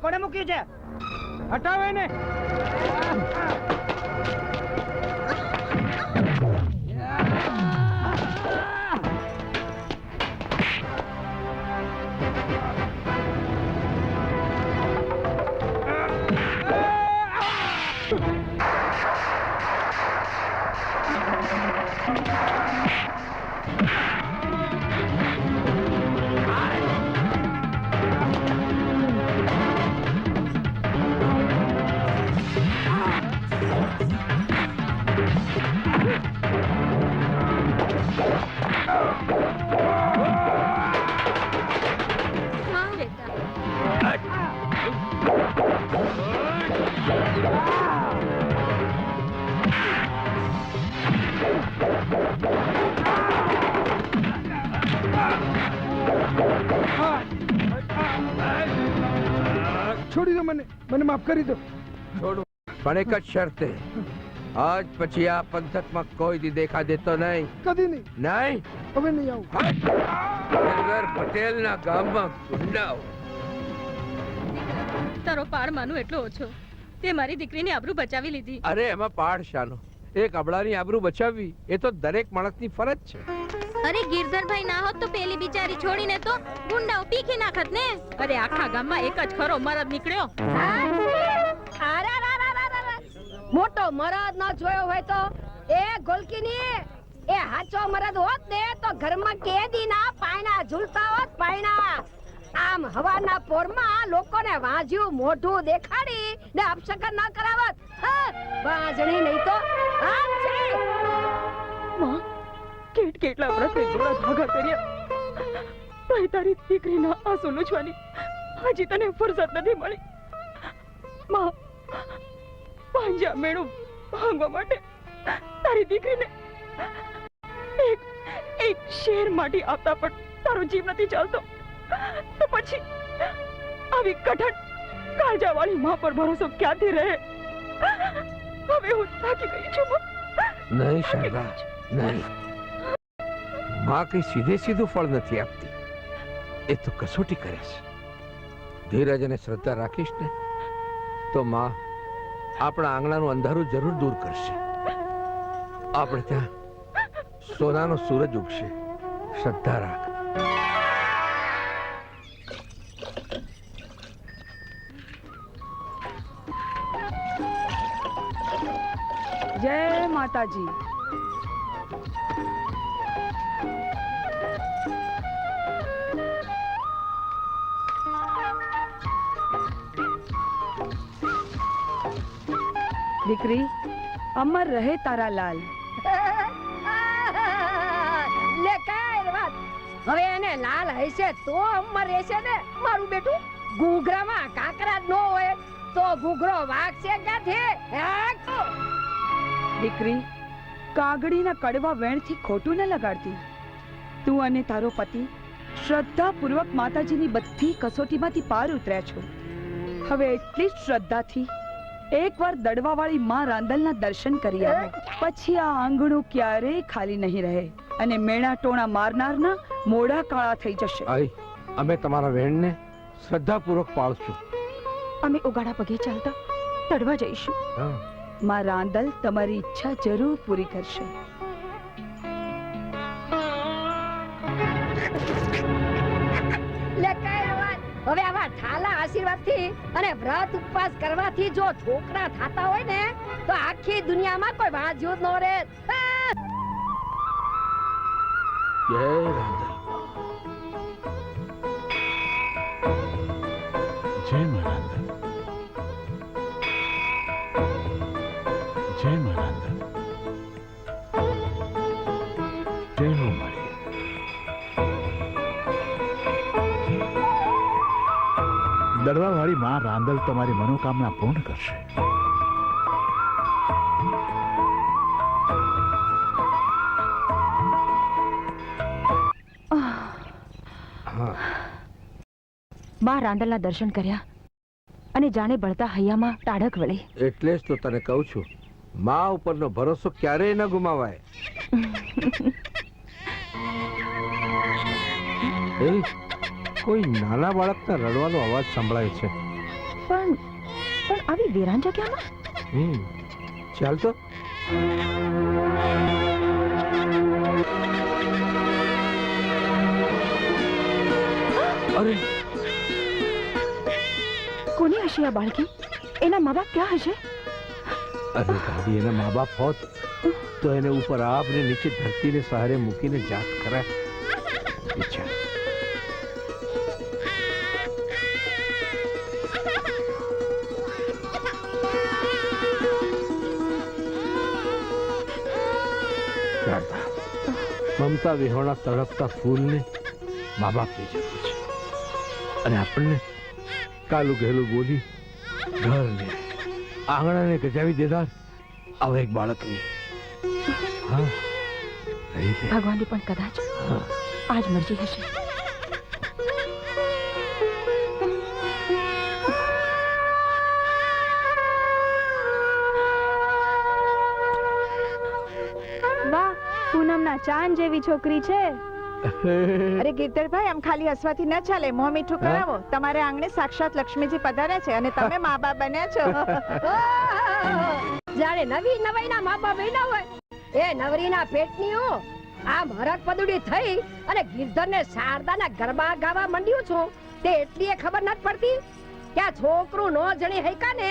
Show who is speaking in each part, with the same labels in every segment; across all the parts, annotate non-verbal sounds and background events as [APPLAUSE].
Speaker 1: કોને મૂક્યું છે?
Speaker 2: હટાવે ને.
Speaker 3: પણ એક જ શરતે. આજ પછી આ પંથકમાં કોઈ દી દેખા દેતો નહીં.
Speaker 2: કદી નહીં.
Speaker 3: નહીં?
Speaker 2: હવે નહીં આવું.
Speaker 3: વગર પટેલના ગામમાં ગુંડાઓ
Speaker 4: તારો પાર માનું એટલો ઓછો. તે મારી દીકરીની આબરૂ બચાવી લીધી.
Speaker 3: અરે એમાં પાડ શાનો. એક કબડાની આબરૂ બચાવવી એ તો દરેક માણસની ફરજ છે.
Speaker 4: અરે ગિરધરભાઈ ના હોત તો પેલી બિચારી છોડીને તો ગુંડાઓ પીખી નાખત ને. અરે આખા ગામમાં એક જ ખરો મરદ નીકળ્યો.
Speaker 5: મોટો મરદ ન જોયો હોય તો? એ ગોલકીની, એ હાચો મરદ હોત ને તો ઘરમાં કેદી ના પાયણા ઝૂલતા હોત પાયણા. આમ હવાના પોરમાં લોકોને વાંજ્યું મોઢું દેખાડી ને અપશકન ના કરાવત. વાંજણી નહીં તો
Speaker 6: માં, કેટ કેટલા વર્ષે જોડા ભાગા કર્યા. ભાઈ તારી દીકરીના આંસુ લૂછવાની. હજી તને ફુરસત નથી મળી. માં પાંજા મેળું ભાંગવા માટે. તારી દીકરીને એક એક શેર માટી આપતા પણ તારો જીવ નથી ચાલતો. તો પછી આવી કઠણ કાળજાવાળી માં પર ભરોસો ક્યાંથી રહે? હવે હું થાકી ગઈ છું
Speaker 3: નહીં શારદા નહીં. માં કઈ સીધે સીધું ફળ નથી આપતી. એ તો કસોટી કરે છે ધીરજ અને શ્રદ્ધા રાખીશ ને તો માં આપણા આંગણાનું અંધારું જરૂર દૂર કરશે. આપણે ત્યાં સોનાનો સૂરજ ઉગશે. શ્રદ્ધા રાખ.
Speaker 6: જય માતાજી. દીકરી અમર રહે તારા લાલ.
Speaker 5: લે કાંઈ વાત. હવે એને લાલ હશે તો અમર રહેશે ને મારું બેટું? ઘૂઘરામાં કાકરા ન હોય તો ઘૂઘરો વાગશે ક્યાંથી?
Speaker 6: દીકરી કાગડીના કડવા વેણથી ખોટું ન લગાડતી. તું અને તારો પતિ શ્રદ્ધાપૂર્વક માતાજીની બધી કસોટીમાંથી પાર ઉતર્યા છો. હવે એટલી જ શ્રદ્ધાથી એકવાર દડવાવાળી માં રાંદલના દર્શન કરી આવે. પછી આ આંગણું ક્યારેય ખાલી નહીં રહે અને મેણા ટોણા મારનારના મોઢા કાળા થઈ જશે.
Speaker 3: આઈ અમે તમારા વેણને શ્રદ્ધાપૂર્વક પાળશું.
Speaker 6: અમે ઉગાડા પગે ચાલતા તડવા જઈશું. માં રાંદલ તમારી ઈચ્છા જરૂર પૂરી કરશે.
Speaker 5: હવે આવા ઠાલા આશીર્વાદથી અને વ્રત ઉપવાસ કરવાથી જો છોકરા થાતા હોય ને, તો આખી દુનિયામાં કોઈ વાંચ્યું જ ન રહે.
Speaker 3: જય રાંધલ
Speaker 7: દડવાવાળી માં રાંદલ તમારી મનોકામના પૂર્ણ કરશે.
Speaker 6: માં રાંદલના દર્શન કર્યા અને જાણે બળતા હૈયામાં ટાઢક વળી.
Speaker 3: એટલે જ તો તને કહું છું માં ઉપરનો ભરોસો ક્યારેય ન ગુમાવાય. [LAUGHS] એ કોઈ નાના બાળકના રડવાનો અવાજ સંભળાય છે.
Speaker 6: પણ પણ આવી વેરાન જગ્યામાં
Speaker 3: હમ ચાલ તો. અરે.
Speaker 6: કોની હશે આ બાળકી? એના મા બાપ ક્યાં હશે?
Speaker 3: અરે દાદી એના મા બાપ હોત તો એને ઉપર આપને નીચે ધરતીને સહારે મૂકીને જાત કરાય. મમતા વિહોણા તડપતા ફૂલને મા બાપની જરૂર છે. અને આપણને કાલું ઘેલું બોલી ઘરને આંગણાને ગજાવી દેનાર આવા એક બાળકની હા
Speaker 6: ભગવાનની પણ કદાચ. આજ મરજી હશે.
Speaker 1: ચાંદ જેવી છોકરી છે. અરે ગીરધરભાઈ આમ ખાલી હસવાથી ન ચાલે. મોં મીઠું કરાવો. તમારે આંગણે સાક્ષાત લક્ષ્મીજી પધાર્યા છે અને તમે [LAUGHS] મા બાપ બન્યા છો. [LAUGHS]
Speaker 5: જાણે નવી નવાઈના મા બાપ બન્યા હોય. એ નવરીના પેટની હું આમ હરક પદુડી થઈ અને ગીરધરને શારદાના ગરબા ગાવા માંડ્યું છું. તે એટલી ખબર નથી પડતી કે આ છોકરું નો જણી હૈકા ને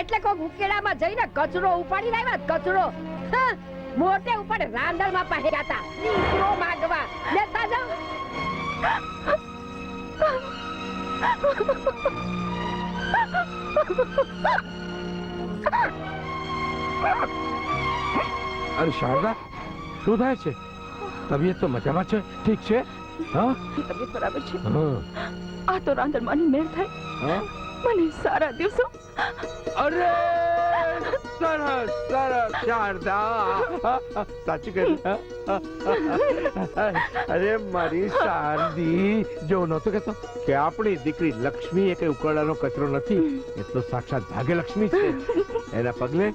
Speaker 5: એટલે કોક ઉકેડામાં જઈને કચરો ઉપાડી લાવ્યા. કચરો. હા, મોટે ઉપર રાંદલમાં પહેર્યા હતા દીકરો માગવા. લેતા જાઓ
Speaker 3: અરે શારદા શું થાય છે? તબિયત તો મજામાં છે? ઠીક છે? હા?
Speaker 6: તબિયત બરાબર છે.
Speaker 3: હા.
Speaker 6: આ તો રાંધણમાંની મેળ થાય.
Speaker 3: હા?
Speaker 6: મને સારા દિવસો.
Speaker 3: અરે! સરસ સરસ શારદા. સાચું કહ્યું અરે મારી શારદી. જો નહોતો કહેતો કે આપણી દીકરી લક્ષ્મી એ કઈ ઉકરડાનો કચરો નથી એ તો સાક્ષાત ભાગ્યલક્ષ્મી છે. એના પગલે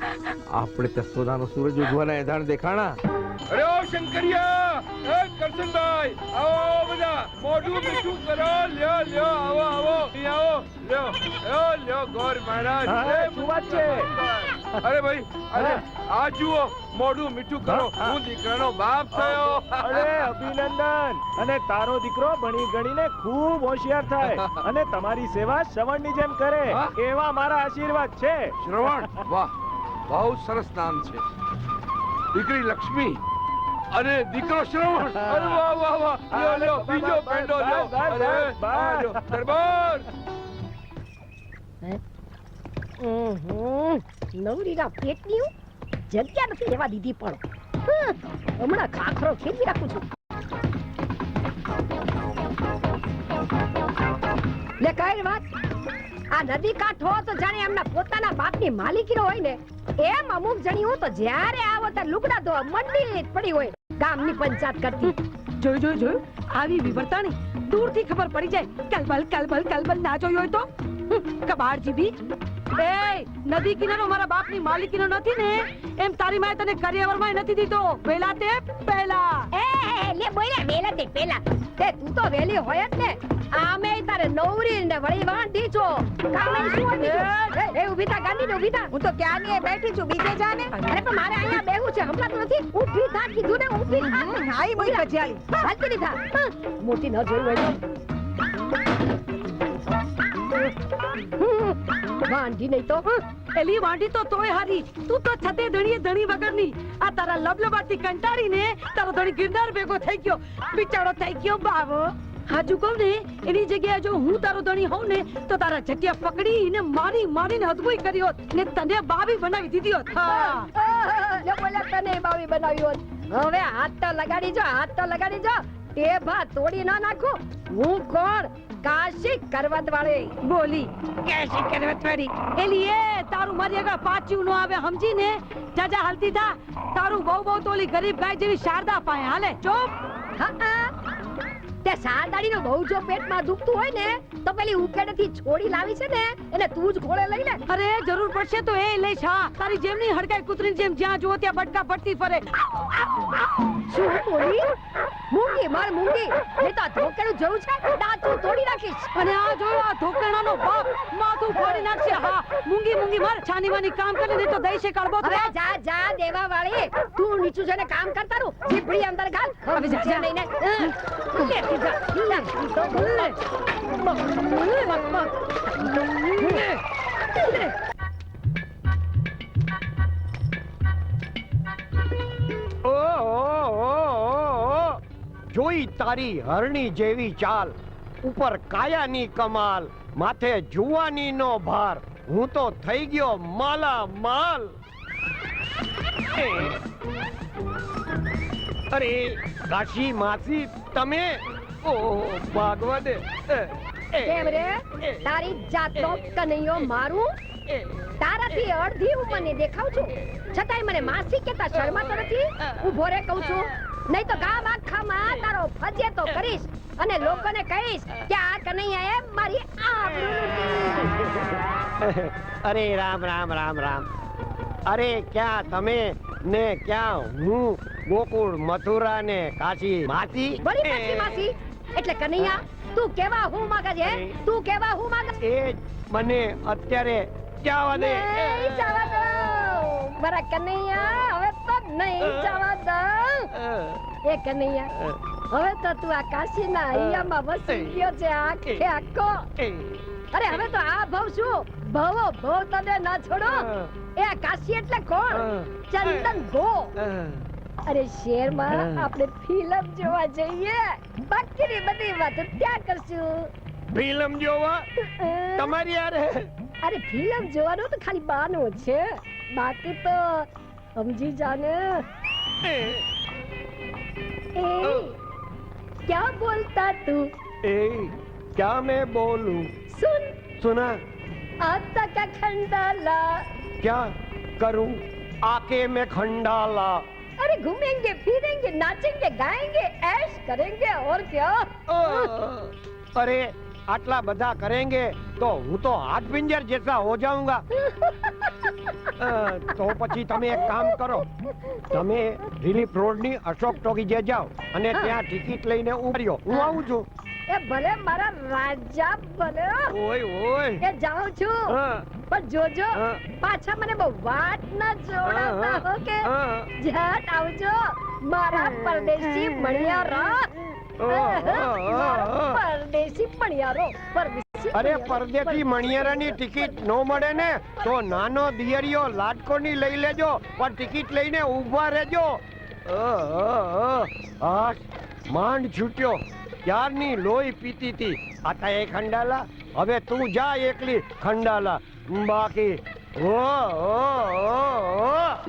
Speaker 3: આપણે તો સોનાનો સૂરજ ઉગવાના એધાણ દેખાણા.
Speaker 2: અરે ઓ શંકરિયા! એ કરશનભાઈ આવો બધા. મોઢું મીઠું કરો. લ્યો લ્યો આવો આવો. આવો. લ્યો લ્યો લ્યો ગોર મહારાજ.
Speaker 7: શું વાત છે?
Speaker 2: અરે ભાઈ અરે આ જુઓ મોઢું મીઠું કરો.
Speaker 7: હા,
Speaker 2: દીકરાનો બાપ થયો.
Speaker 7: અરે અભિનંદન. અને તારો દીકરો ભણી ગણીને ખૂબ હોશિયાર થાય. અને તમારી સેવા શ્રવણની જેમ કરે. એવા મારા આશીર્વાદ છે.
Speaker 2: શ્રવણ? વાહ બહુ સરસ નામ છે. દીકરી લક્ષ્મી અરે દીકરો શ્રવણ. અરે વાહ વાહ વાહ. લ્યો લ્યો બીજો પેંડો લ્યો. અરે. દરબાર.
Speaker 5: નવરીના પેટની જગ્યા નથી લેવા દીધી પણ. હમણાં ખાખરો ખેંચી રાખું છું. લે, કઈ વાત. આ નદી કાંઠો તો જાણે એમના પોતાના બાપની માલિકીનો હોય ને. એમ અમુક જણી હું તો જ્યારે આવો ત્યારે લુગડા ધોવા મંડી પડી હોય. ગામની પંચાયત કરતી.
Speaker 8: જોયું જોયું જોયું. આવી વિવરતાની દૂરથી ખબર પડી જાય. કલબલ કલબલ કલબલ ના જોયું હોય તો? કબાડ જીબી એ નદી કિનારો મારા બાપની માલિકીનો નથી ને? એમ તારી માએ તને કરિયાવરમાં નથી દીધો. પહેલા તે પહેલા.
Speaker 5: એ લે બોલ્યા વેલા તે પેલા તે તું તો વેલી હોય જ ને. આમે તારે નવરી ને વળી વાંઢી છો કામે શું એ, એ ઊભી થા ગાંધી ઊભી થા.
Speaker 1: હું તો ક્યાંની એ બેઠી છું બીજે જાને.
Speaker 5: અરે પણ મારે અહીંયા બેહું છે હમણાં નથી. ઊભી થા કીધું ને ઊભી થા.
Speaker 1: હાઈ મોઈ ભજીયાળી.
Speaker 5: હાલતી નહીં થા. મોટી ન જોઈ હોય વાંઢી નહીં તો
Speaker 8: એલી વાંઢી તો તોય હારી. તું તો છતે ધણીએ ધણી વગરની. આ તારા લબલબાથી કંટાળીને તારો ધણી ગિરનાર ભેગો થઈ ગયો. બિચારો થઈ ગયો બાવો. હાજુ કહું ને, એની જગ્યાએ જો હું તારો ધણી હોઉં ને, તો તારા જગ્યા પકડીને મારી મારીને હદબોઈ કરી હોત ને તને બાવી બનાવી દીધી હોત.
Speaker 5: બોલ્યા તને બાવી બનાવી હોત. હવે હાથ તો લગાડી જો, હાથ તો લગાડી જો. ટેભા તોડી ના નાખો. હું કોણ? કાશી કરવત વાળી
Speaker 8: બોલી. કાશી કરવત વાળી એલી એ તારું મારી આગળ પાછું નો આવે સમજીને? જાજા હાલતી થા તારું બહુ બહુ તોલી ગરીબ ગાય જેવી શારદા પાય હાલે ચોપ.
Speaker 5: હા. તે સારદાડી નું બહુ જો પેટમાં દુખતું હોય ને તો પેલી ઉકેડેથી છોડી લાવી છે ને એને તું જ ઘોડે લઈ લે.
Speaker 8: અરે જરૂર પડશે તો એ લઈશ હા તારી જેમની હડકાઈ કૂતરી જેમ જ્યાં જુઓ ત્યાં બટકા પડતી ફરે.
Speaker 5: શું બોલી? મૂંગી માર મૂંગી નહીં તો આ ધોકેડું જોયું છે? દાંતું તોડી નાખીશ.
Speaker 8: અને આ જોયો આ ધોકણાનો બાપ માથું ફોડી નાખશે. હા મૂંગી મૂંગી માર. છાની માની કામ કરી નહીં તો દઈશે કડબો
Speaker 5: અરે જા જા દેવા વાળી તું નીચું છે ને કામ કરતા રહું. જીભડી અંદર ઘાલ.
Speaker 8: હવે જા, જા.
Speaker 5: નહીં અ,
Speaker 9: જોઈ તારી હરણી જેવી ચાલ. ઉપર કાયાની કમાલ, માથે જુવાનીનો ભાર. હું તો થઈ ગયો માલા માલ અરે કાશી માસી, તમે? ઓ એ,
Speaker 5: કેમ રે? તારી જાતનો કનૈયો મારું? તારાથી અડધી ઉંમરની દેખાવ છું. છતાંય મને માસી કેતા શરમાતો નથી. ઊભો રે કહું છું. નહીં તો ગામ આખામાં તારો ફજેતો કરીશ અને લોકોને કહીશ કે આ કનૈયાએ મારી આબરૂ [LAUGHS]
Speaker 9: અરે રામ રામ રામ રામ. અરે ક્યાં તમે ને ક્યાં હું ગોકુળ મથુરા ને કાશી માસી?
Speaker 5: માસી? એટલે કનૈયા તું કેવા હું માંગે છે તું કેવા હું માંગે?
Speaker 9: એ મને અત્યારે જવા દે.
Speaker 5: જવા દો. મારા કનૈયા હવે તો નહીં જવા દો એ કનૈયા હવે તો તું આ કાશીના અહીંયામાં વસી ગયો છે આખે આખો. અરે હવે તો આ ભવ શું? ભવો ભવ તને ના છોડો. એ કાશી એટલે કોણ? ચંદન ગો અરે શહેરમાં આપણે ફિલ્મ જોવા જઈએ બાકીની બધી વાત ત્યાં કરશું
Speaker 9: ફિલ્મ જોવા તમારી યારે
Speaker 5: અરે ફિલ્મ જોવાનું તો ખાલી બહાનું છે બાકી તો સમજી જાને એ क्या बोलता तू
Speaker 9: એ ક્યાં મેં બોલું
Speaker 5: सुन
Speaker 9: સુના
Speaker 5: आता का खंडाला
Speaker 9: ક્યાં કરું આકે મેં ખંડાલા
Speaker 5: अरे घूमेंगे फिरेंगे नाचेंगे गाएंगे ऐश करेंगे और क्या
Speaker 9: અ, અરે આટલા બધા કરેંગે તો હું તો હાથ પિંજર જૈસા હો જાઉંગા અ, તો પછી તમે એક કામ કરો તમે રિલીફ રોડની અશોક ટોકીજે જાઓ અને ત્યાં ટિકિટ લઈને ઉભર્યો હું આવું છું
Speaker 5: એ ભલે મારા રાજા ભલે
Speaker 9: ઓય ઓય.
Speaker 5: એ જાઉં છું. પણ જોજો પાછા મને બહુ વાત ના જોડાતા હો કે
Speaker 9: હા.
Speaker 5: આવજો મારા પરદેશી મણિયારા. પરદેશી મણિયારો પરદેશી
Speaker 9: અરે પરદેશી મણિયારાની ટિકિટ નો મળે ને તો નાનો દિયરિયો લાડકોની લઈ લેજો પણ ટિકિટ લઈને ઊભા રહેજો. માંડ છૂટ્યો. ક્યારની લોહી પીતી હતી આતા એ ખંડાલા, હવે તું જા એકલી ખંડાલા. બાકી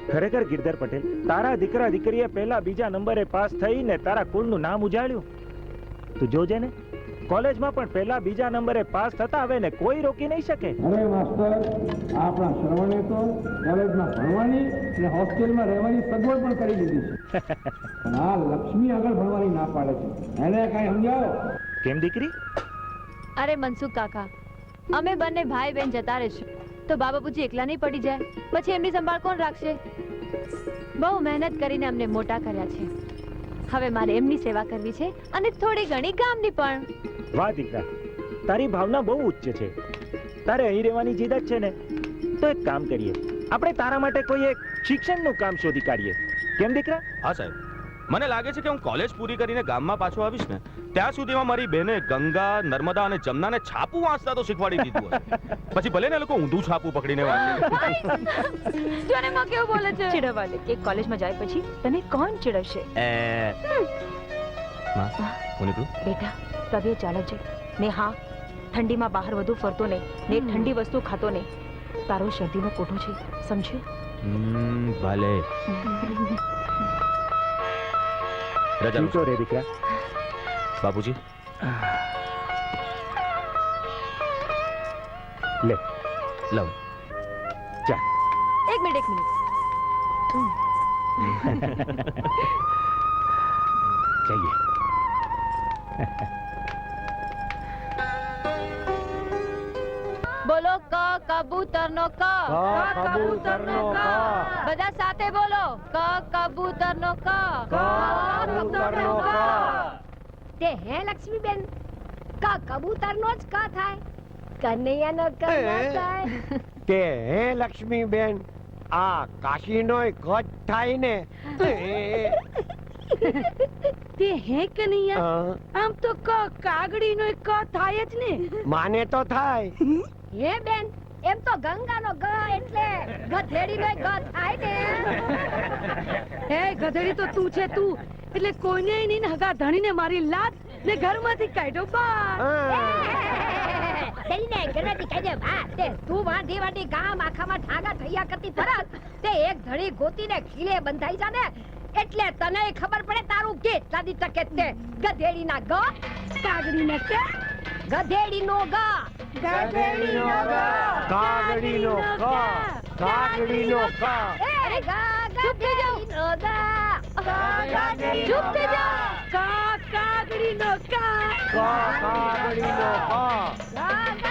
Speaker 7: ખરેખર ગિરધર પટેલ, તારા દીકરા દીકરીએ પહેલા બીજા નંબરે પાસ થઈને તારા કુલનું નામ ઉજાળ્યું? તું જોજે ને. કોલેજમાં પણ પહેલા બીજા નંબરે પાસ થતા હવે ને કોઈ રોકી નહીં શકે.
Speaker 2: અરે માસ્ટર આપણા શ્રવણે તો કોલેજમાં ભણવાની અને હોસ્ટેલમાં રહેવાની સગવડ પણ કરી દીધી છે. [LAUGHS] પણ આ લક્ષ્મી આગળ ભણવાની ના પાડે છે. એને કઈ સમજાવો?
Speaker 7: કેમ દીકરી?
Speaker 10: અરે મનસુખ કાકા અમે બંને ભાઈ બહેન જતા રહેશું. તો બાબા બાપુજી એકલા નહીં પડી જાય? પછી એમની સંભાળ કોણ રાખશે? બહુ મહેનત કરીને અમને મોટા કર્યા છે. હવે મારે એમની સેવા કરવી છે અને થોડી ઘણી ગામની પણ.
Speaker 7: વાહ દીકરા. તારી ભાવના બહુ ઉચ્ચ છે. તારે અહીં રહેવાની જીદ જ છે ને? તો એક કામ કરીએ. આપણે તારા માટે કોઈ એક શિક્ષણનું કામ શોધી કાઢીએ. કેમ દીકરા?
Speaker 11: હા સાહેબ. મને લાગે છે કે હું કોલેજ પૂરી કરીને ગામમાં પાછો આવીશ ને ત્યાં સુધીમાં મારી બેને ગંગા નર્મદા અને જમનાને છાપું વાંચતા તો શીખવાડી દીધું હશે પછી ભલે ને એ લોકો ઊંધું છાપું પકડીને વાંચે.
Speaker 10: તને માં કેવું બોલે છે?
Speaker 6: ચીડવાલે કે કોલેજમાં જાય પછી તને કોણ ચીડવશે?
Speaker 11: એ. માં કોને તું
Speaker 6: બેટા તવે છે. ને હા ઠંડીમાં બહાર વધુ ફરતો નહીં ને એક ઠંડી વસ્તુ ખાતો નહીં. તારો શરદીનો કોઠો છે સમજ્યો?
Speaker 11: ભલે. રજા
Speaker 7: રે દીકરા.
Speaker 11: બાપુજી.
Speaker 7: લે.
Speaker 11: લવ
Speaker 10: એક મિનિટ એક મિનિટ.
Speaker 7: જઈએ.
Speaker 10: બોલો ક કબૂતરનો ક.
Speaker 9: કબૂતરનો ક.
Speaker 10: બધા સાથે બોલો. ક કબૂતરનો ક.
Speaker 9: કબૂતરનો ક.
Speaker 5: તે હે લક્ષ્મીબેન? ક કબૂતર નો જ ક થાય. કનૈયાનો ક ન થાય.
Speaker 9: તે હે લક્ષ્મીબેન? આ કાશીનોય કચ્છ થાય ને
Speaker 8: તે હે
Speaker 9: કનૈયા?
Speaker 8: આમ તો ક કાગડી નો ક થાય જ ને.
Speaker 9: માને તો થાય.
Speaker 5: હે બેન એમ તો ગંગાનો ગ એટલે ગધેડીનો ગ થાય ને.
Speaker 8: હે ગધેડી તો તું છે તું. એટલે કોઈને નહીં હગા ધણીને મારી લાત ને ઘરમાંથી કાઢો બાર
Speaker 5: તેઈને ગણતી કાઢે ભા તે તું વાંધી વાંધી ગામ આખામાં ઠાગા થયા કરતી પરત તે એક ધણી ગોતીને ખીલે બંધાઈ જા ને એટલે તને ખબર પડે તારું કેટલા દી ટકે તે ગધેડીના ગ. કાગડીને કે ગધેડીનો ગ.
Speaker 9: ગધેડીનો ગ. કાગડીનો ક કાગડીનો ક
Speaker 5: એ ગા ગધેડીનો ગા
Speaker 8: ચૂપ થઈ જા કા કાગડી નો કા
Speaker 9: ક કાગડીનો ક